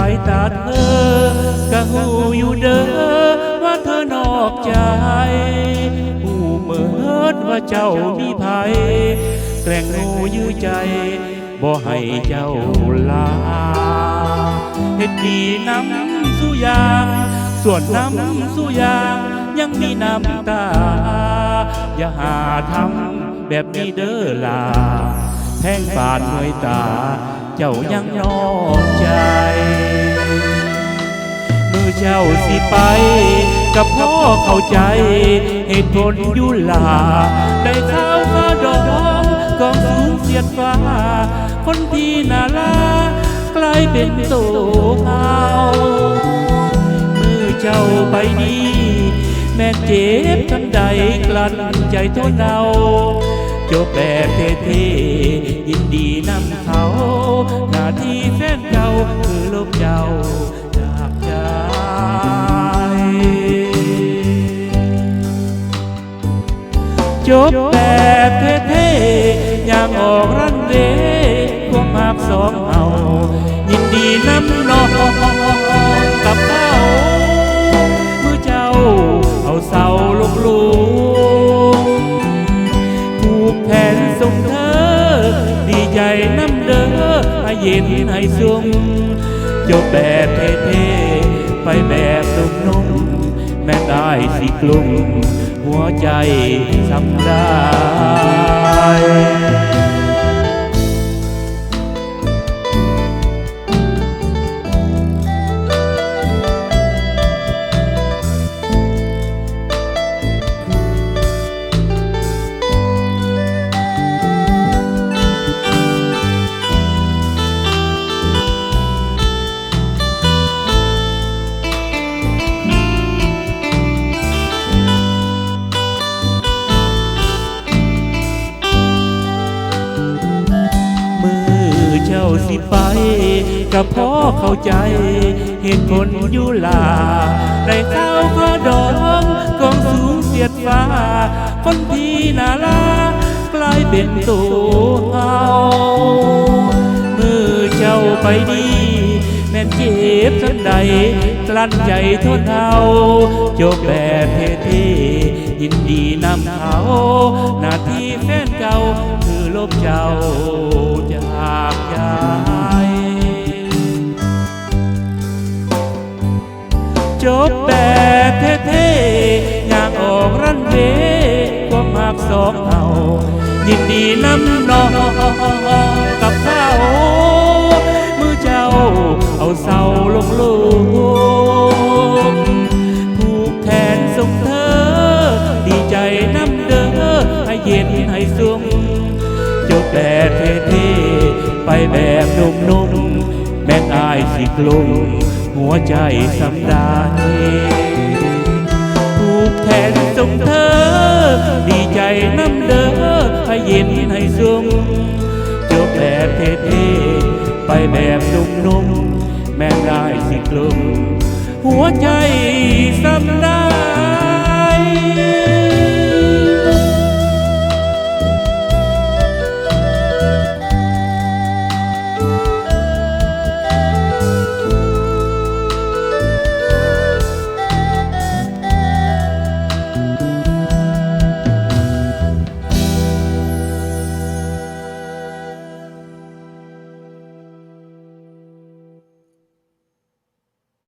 ายตาเธอกะหูอยู่เด้อว่าเธอนอกใจหูเหมิดว่าเจ้ามีภัยแกล้งงูยื้อใจบ่ให้เจ้าลาเฮ็ดดีน้ำสุยางส่วนน้ำสุยางยังมีน้ำตา อย่าหาทำแบบนี้เด้อลาแทงบาดเมื่อยตา เจ้ายังนอกใจ เจ้าสิไป กับพ่อเข้าใจ เหตุผลยุลาได้ข้าวข้าดองกองสูงเสียดฟ้า คนที่น่าลากลายเป็นโตเอามือเจ้าไปนี้ แม่เจ็บทันใดกลั้นใจทนเอาจบแบบเท่ๆยินดีนำเขา หน้าที่แฟนเก่าคือลบเจ้า จบแบบเท่ๆอย่างออกรันเวย์ควงมากสองเอา ยินดีน้ำนองกับเขาเมื่อเจ้าเอาเสาลูกลูกผูกแขนส่งเธอ ดีใจน้ำเด้อให้เย็นให้สุ่มจบแบบเท่ๆไปแบบนุ่มๆแม่ได้สิกลุ่ม หัวใจสำได้มื กับพ่อเข้าใจ เหตุผลอยู่ลาได้ข้าวข้าดองกองสูงเสียดฟ้า คนที่น่าลากลายเป็นตัวเฮามือเจ้าไปดีแม่นเจ็บสันใดกลั้นใจทนเอาจบแบบเท่ยินดีนำเขาหน้าที่แฟนเก่าคือลบเจ้า ยินดีน้ำนองกับเขามือเจ้าเอาเสาลงลูกผูกแขนส่งเธอ ดีใจน้ำเด้อให้เย็นให้สุ่มจบแบบเท่ๆไปแบบนุ่มๆแม่งอายสิกลุ่มหัวใจสำได้ผูกแขนส่งเธอ ดีใจน้ำเด้อ ยินให้ซุ้มจบแบบเท่ๆไปแบบนุ่มๆ แม่งได้สิกลุ่มหัวใจสำนัก